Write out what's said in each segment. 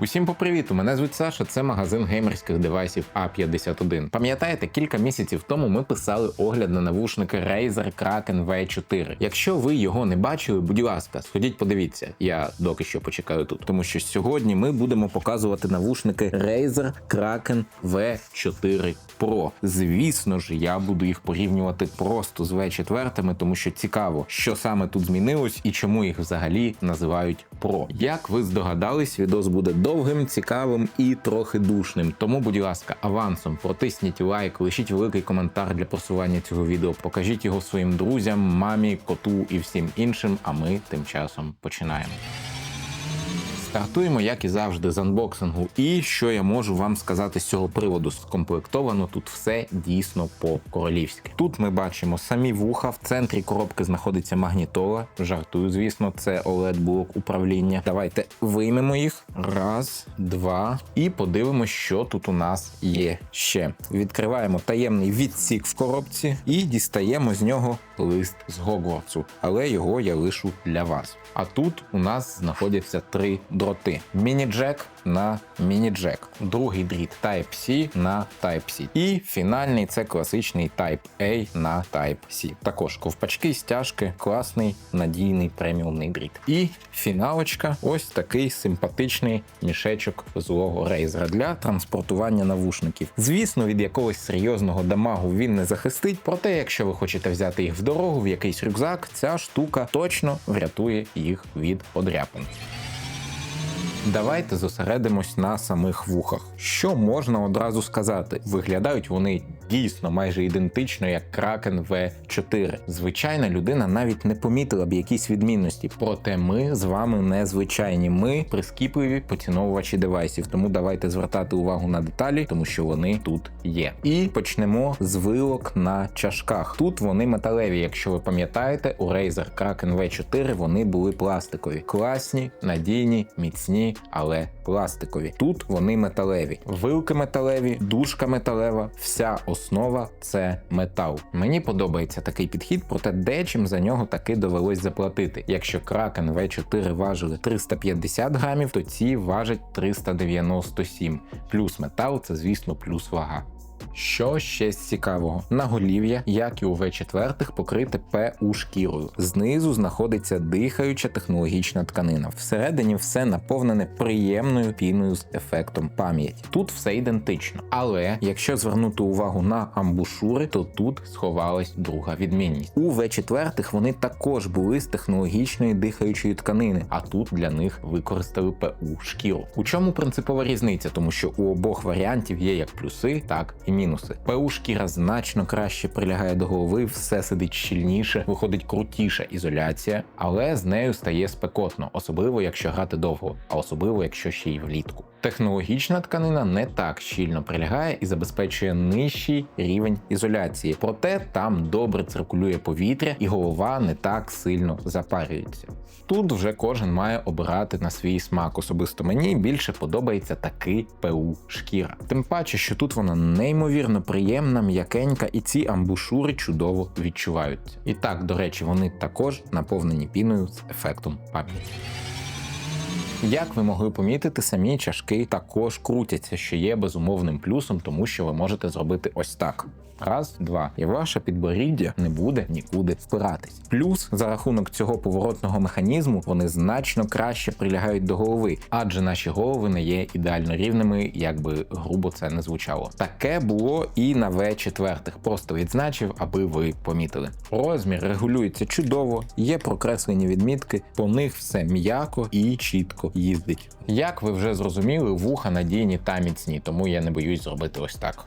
Усім попривіту! Мене звуть Саша. Це магазин геймерських девайсів A51. Пам'ятаєте, кілька місяців тому ми писали огляд на навушники Razer Kraken V4. Якщо ви його не бачили, будь ласка, сходіть, подивіться. Я доки що почекаю тут, тому що сьогодні ми будемо показувати навушники Razer Kraken V4 Pro. Звісно ж, я буду їх порівнювати просто з V4, тому що цікаво, що саме тут змінилось і чому їх взагалі називають Pro. Як ви здогадались, відос буде довгим, цікавим і трохи душним. Тому, будь ласка, авансом протисніть лайк, лишіть великий коментар для просування цього відео, покажіть його своїм друзям, мамі, коту і всім іншим. А ми тим часом починаємо. Стартуємо, як і завжди, з анбоксингу. І що я можу вам сказати з цього приводу? Скомплектовано тут все дійсно по-королівськи. Тут ми бачимо самі вуха, в центрі коробки знаходиться магнітола. Жартую, звісно, це oled блок управління. Давайте виймемо їх. Раз, два. І подивимося, що тут у нас є ще. Відкриваємо таємний відсік в коробці і дістаємо з нього лист з Гогвартсу, але його я лишу для вас. А тут у нас знаходяться три дроти: міні-джек на міні-джек, другий дріт Type-C на Type-C. І фінальний це класичний Type-A на Type-C. Також ковпачки, стяжки, класний надійний преміумний дріт. І фіналочка ось такий симпатичний мішечок злого Razer для транспортування навушників. Звісно, від якогось серйозного дамагу він не захистить, проте, якщо ви хочете взяти їх в дорогу, в якийсь рюкзак, ця штука точно врятує їх від подряпин. Давайте зосередимось на самих вухах. Що можна одразу сказати? Виглядають вони дійсно майже ідентично, як Kraken V4. Звичайна людина навіть не помітила б якісь відмінності. Проте ми з вами не звичайні. Ми прискіпливі поціновувачі девайсів. Тому давайте звертати увагу на деталі, тому що вони тут є. І почнемо з вилок на чашках. Тут вони металеві. Якщо ви пам'ятаєте, у Razer Kraken V4 вони були пластикові. Класні, надійні, міцні, але пластикові. Тут вони металеві. Вилки металеві, дужка металева, вся основа це метал. Мені подобається такий підхід, проте дечим за нього таки довелось заплатити. Якщо Kraken V4 важили 350 грамів, то ці важать 397. Плюс метал це, звісно, плюс вага. Що ще з цікавого? Наголів'я, як і у В4, покрите ПУ шкірою. Знизу знаходиться дихаюча технологічна тканина. Всередині все наповнене приємною піною з ефектом пам'яті. Тут все ідентично. Але якщо звернути увагу на амбушури, то тут сховалась друга відмінність. У В4 вони також були з технологічної дихаючої тканини, а тут для них використали ПУ шкіру. У чому принципова різниця? Тому що у обох варіантів є як плюси, так і мінуси. ПУ шкіра значно краще прилягає до голови, все сидить щільніше, виходить крутіша ізоляція, але з нею стає спекотно, особливо якщо грати довго, а особливо якщо ще й влітку. Технологічна тканина не так щільно прилягає і забезпечує нижчий рівень ізоляції, проте там добре циркулює повітря і голова не так сильно запарюється. Тут вже кожен має обирати на свій смак. Особисто мені більше подобається такий ПУ шкіра. Тим паче, що тут вона неймовірно приємна, м'якенька, і ці амбушури чудово відчуваються. І так, до речі, вони також наповнені піною з ефектом пам'яті. Як ви могли помітити, самі чашки також крутяться, що є безумовним плюсом, тому що ви можете зробити ось так. Раз, два, і ваше підборіддя не буде нікуди впиратись. Плюс за рахунок цього поворотного механізму вони значно краще прилягають до голови, адже наші голови не є ідеально рівними, як би грубо це не звучало. Таке було і на В4. Просто відзначив, аби ви помітили. Розмір регулюється чудово, є прокреслені відмітки, по них все м'яко і чітко їздить. Як ви вже зрозуміли, вуха надійні та міцні, тому я не боюсь зробити ось так.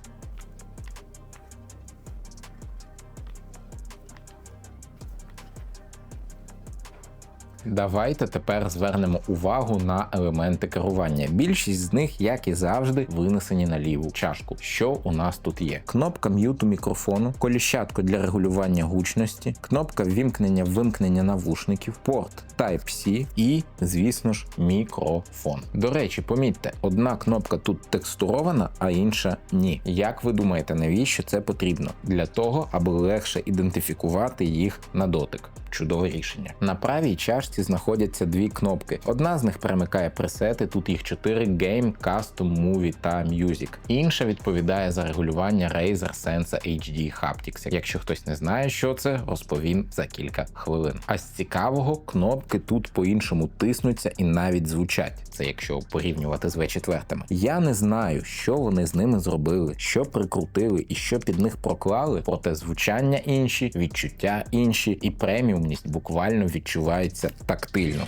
Давайте тепер звернемо увагу на елементи керування. Більшість з них, як і завжди, винесені на ліву чашку. Що у нас тут є? Кнопка м'юту мікрофону, коліщатко для регулювання гучності, кнопка вімкнення вимкнення навушників, порт Type-C і, звісно ж, мікрофон. До речі, помітьте, одна кнопка тут текстурована, а інша ні. Як ви думаєте, навіщо це потрібно? Для того, аби легше ідентифікувати їх на дотик. Чудове рішення. На правій чашці хаптіксі знаходяться дві кнопки. Одна з них перемикає пресети, тут їх 4 Game, Custom, Movie та Music. Інша відповідає за регулювання Razer Sense HD Haptics. Якщо хтось не знає, що це, розповім за кілька хвилин. А з цікавого, кнопки тут по-іншому тиснуться і навіть звучать. Це якщо порівнювати з V4. Я не знаю, що вони з ними зробили, що прикрутили і що під них проклали, проте звучання інші, відчуття інші, і преміумність буквально відчувається тактильно.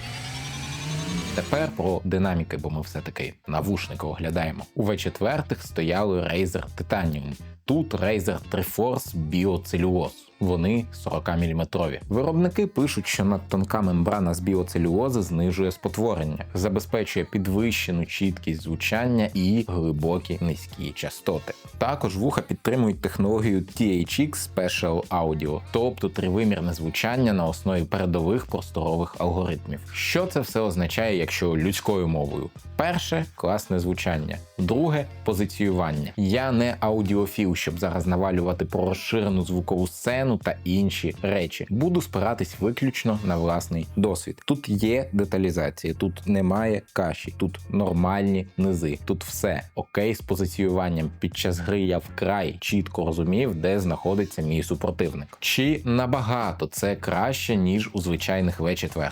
Тепер про динаміки, бо ми все-таки навушники оглядаємо. У V4 стояли Razer Titanium. Тут Razer Triforce Біоцелюоз. Вони 40 мм. Виробники пишуть, що надтонка мембрана з біоцелюози знижує спотворення, забезпечує підвищену чіткість звучання і глибокі низькі частоти. Також вуха підтримують технологію THX Special Audio, тобто тривимірне звучання на основі передових просторових алгоритмів. Що це все означає, якщо людською мовою? Перше класне звучання, друге позиціювання. Я не аудіофіл, щоб зараз навалювати про розширену звукову сцену та інші речі. Буду спиратись виключно на власний досвід. Тут є деталізація, тут немає каші, тут нормальні низи, тут все окей з позиціюванням. Під час гри я вкрай чітко розумів, де знаходиться мій супротивник. Чи набагато це краще ніж у звичайних В4?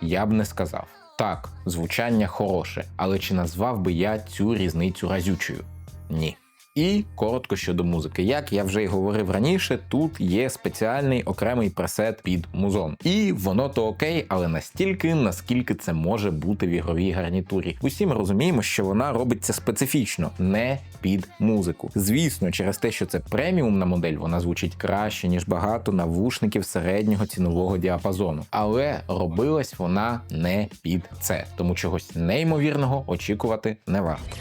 Я б не сказав. Так, звучання хороше, але чи назвав би я цю різницю разючою? Ні. І коротко щодо музики. Як я вже й говорив раніше, тут є спеціальний окремий пресет під музон. І воно то окей, але настільки, наскільки це може бути в ігровій гарнітурі. Усі ми розуміємо, що вона робиться специфічно, не під музику. Звісно, через те, що це преміумна модель, вона звучить краще, ніж багато навушників середнього цінового діапазону. Але робилась вона не під це, тому чогось неймовірного очікувати не варто.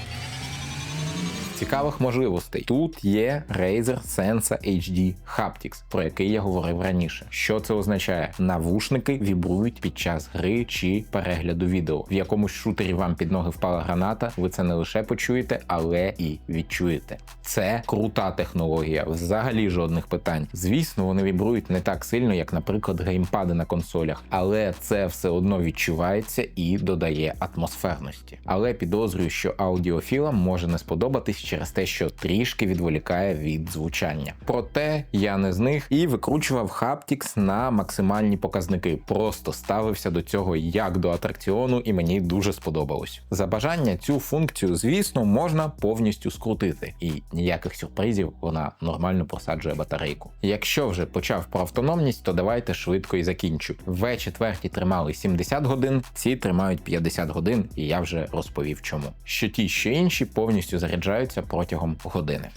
Цікавих можливостей. Тут є Razer Sensa HD Haptics, про який я говорив раніше. Що це означає? Навушники вібрують під час гри чи перегляду відео. В якомусь шутері вам під ноги впала граната, ви це не лише почуєте, але і відчуєте. Це крута технологія, взагалі жодних питань. Звісно, вони вібрують не так сильно, як, наприклад, геймпади на консолях, але це все одно відчувається і додає атмосферності. Але підозрюю, що аудіофілам може не сподобатись через те, що трішки відволікає від звучання. Проте я не з них і викручував Haptics на максимальні показники. Просто ставився до цього як до атракціону, і мені дуже сподобалось. За бажання цю функцію, звісно, можна повністю скрутити, і ніяких сюрпризів вона нормально просаджує батарейку. Якщо вже почав про автономність, то давайте швидко і закінчу. В 4 тримали 70 годин, ці тримають 50 годин, і я вже розповів чому. Що ті, що інші повністю заряджаються протягом години.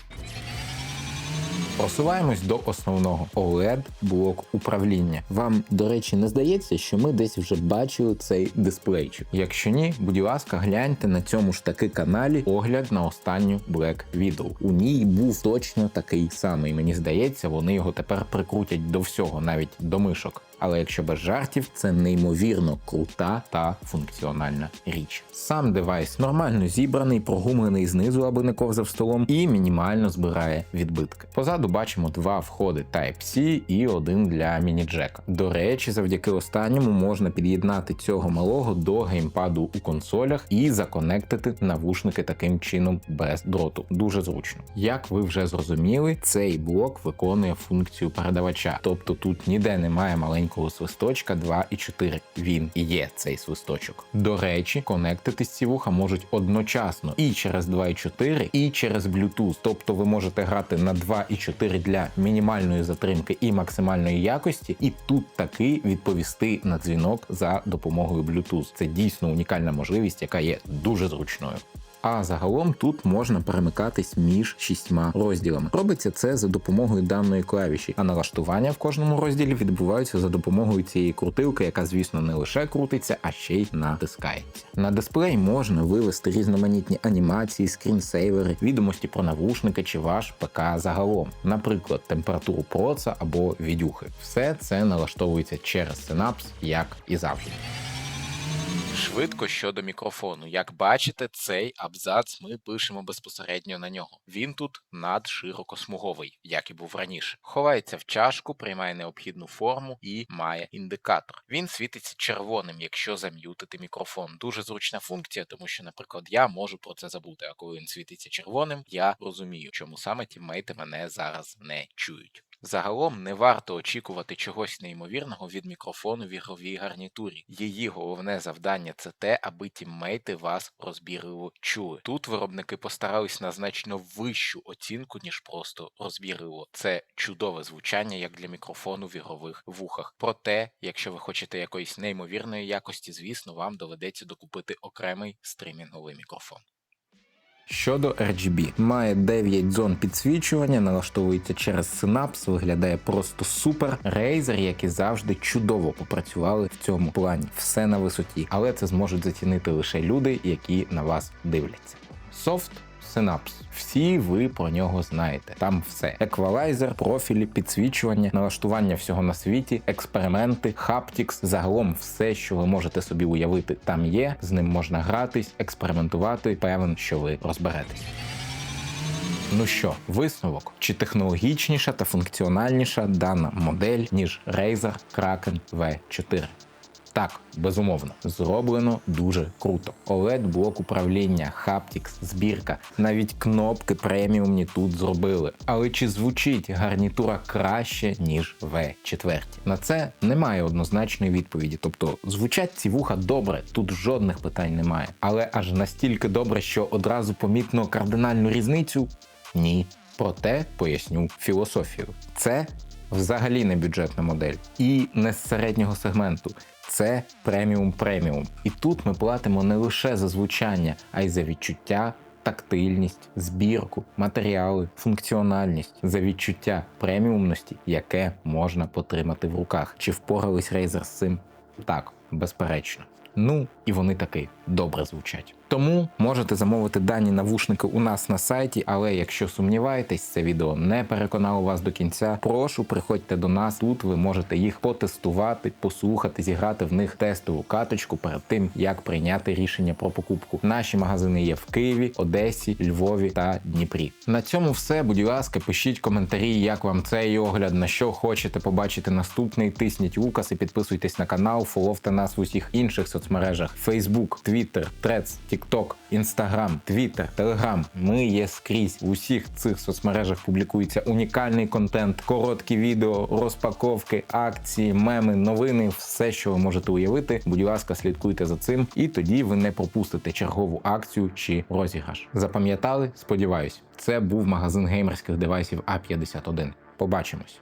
Просуваємось до основного OLED блок управління. Вам, до речі, не здається, що ми десь вже бачили цей дисплейчик. Якщо ні, будь ласка, гляньте на цьому ж таки каналі огляд на останню Black Widow. У ній був точно такий самий. Мені здається, вони його тепер прикрутять до всього, навіть до мишок. Але якщо без жартів, це неймовірно крута та функціональна річ. Сам девайс нормально зібраний, прогумлений знизу, аби не ковзав столом, і мінімально збирає відбитки. Позаду бачимо два входи Type-C і один для міні-джека. До речі, завдяки останньому можна під'єднати цього малого до геймпаду у консолях і законектити навушники таким чином без дроту. Дуже зручно. Як ви вже зрозуміли, цей блок виконує функцію передавача, тобто тут ніде немає маленького свисточка 2,4. Він і є цей свисточок. До речі, конектитись ці вуха можуть одночасно і через 2,4, і через Bluetooth. Тобто ви можете грати на 2,4 для мінімальної затримки і максимальної якості, і тут таки відповісти на дзвінок за допомогою Bluetooth. Це дійсно унікальна можливість, яка є дуже зручною. А загалом тут можна перемикатись між шістьма розділами. Робиться це за допомогою даної клавіші, а налаштування в кожному розділі відбуваються за допомогою цієї крутилки, яка, звісно, не лише крутиться, а ще й натискається. На дисплей можна вивести різноманітні анімації, скрінсейвери, відомості про навушники чи ваш ПК загалом, наприклад, температуру проца або відюхи. Все це налаштовується через Synapse, як і завжди. Швидко щодо мікрофону. Як бачите, цей абзац ми пишемо безпосередньо на нього. Він тут надширокосмуговий, як і був раніше. Ховається в чашку, приймає необхідну форму і має індикатор. Він світиться червоним, якщо зам'ютити мікрофон. Дуже зручна функція, тому що, наприклад, я можу про це забути. А коли він світиться червоним, я розумію, чому саме тіммейти мене зараз не чують. Загалом не варто очікувати чогось неймовірного від мікрофону в ігровій гарнітурі. Її головне завдання це те, аби тіммейти вас розбірливо чули. Тут виробники постарались на значно вищу оцінку, ніж просто розбірливо. Це чудове звучання як для мікрофону в ігрових вухах. Проте, якщо ви хочете якоїсь неймовірної якості, звісно, вам доведеться докупити окремий стрімінговий мікрофон. Щодо RGB, має 9 зон підсвічування, налаштовується через Synapse, виглядає просто супер. Razer, як і завжди, чудово попрацювали в цьому плані. Все на висоті, але це зможуть зацінити лише люди, які на вас дивляться. Софт Synapse. Всі ви про нього знаєте. Там все: еквалайзер, профілі, підсвічування, налаштування всього на світі, експерименти, хаптікс, загалом все, що ви можете собі уявити, там є. З ним можна гратись, експериментувати. Певен, що ви розберетесь. Ну що, висновок? Чи технологічніша та функціональніша дана модель, ніж Razer Kraken V4? Так, безумовно, зроблено дуже круто. oled блок управління, Haptics, збірка, навіть кнопки преміумні тут зробили. Але чи звучить гарнітура краще, ніж V4? На це немає однозначної відповіді. Тобто звучать ці вуха добре, тут жодних питань немає. Але аж настільки добре, що одразу помітно кардинальну різницю ні. Проте поясню філософію. Це взагалі не бюджетна модель і не з середнього сегменту. Це преміум преміум. І тут ми платимо не лише за звучання, а й за відчуття, тактильність, збірку, матеріали, функціональність, за відчуття преміумності, яке можна потримати в руках. Чи впорались Razer з цим? Так, безперечно. Ну і вони таки добре звучать. Тому можете замовити дані навушники у нас на сайті, але якщо сумніваєтесь, це відео не переконало вас до кінця. Прошу, приходьте до нас. Тут ви можете їх потестувати, послухати, зіграти в них тестову каточку перед тим, як прийняти рішення про покупку. Наші магазини є в Києві, Одесі, Львові та Дніпрі. На цьому все. Будь ласка, пишіть коментарі, як вам цей огляд, на що хочете побачити наступний. Тисніть указ і підписуйтесь на канал, фоловте нас в усіх інших соцмережах: Facebook, Twitter, Threads, TikTok, Instagram, Twitter, Telegram. Ми є скрізь. У усіх цих соцмережах публікується унікальний контент, короткі відео, розпаковки, акції, меми, новини, все, що ви можете уявити. Будь ласка, слідкуйте за цим, і тоді ви не пропустите чергову акцію чи розіграш. Запам'ятали? Сподіваюсь, це був магазин геймерських девайсів А51. Побачимось.